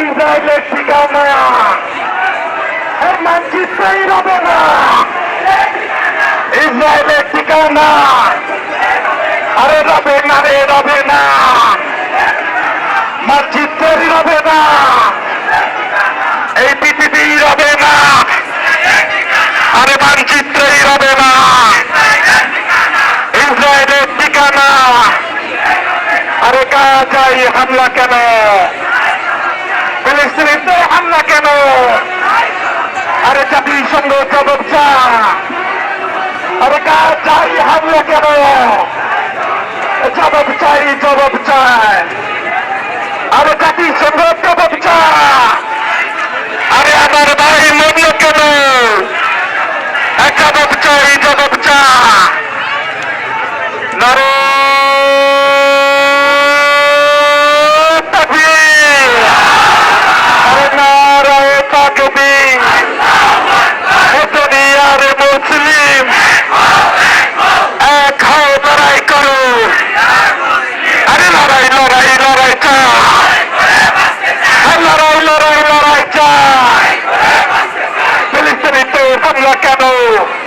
ইসরায়েলের ঠিকানা এর মানচিত্রেই রবে না ইসরায়েলের ঠিকানা আরে রবে না রে রবে না মানচিত্রেরই রবে না এই পৃথিবী রবে না আরে মানচিত্রেই রবে না ইসরায়েলের ঠিকানা আরে গাজাই হামলা কেন ফিলিস্তিনিতে হামলা কেন আরে জাতিসংঘ জবাব চা আরে গাজাই হামলা কেন? জবাব চাই। Maracanã.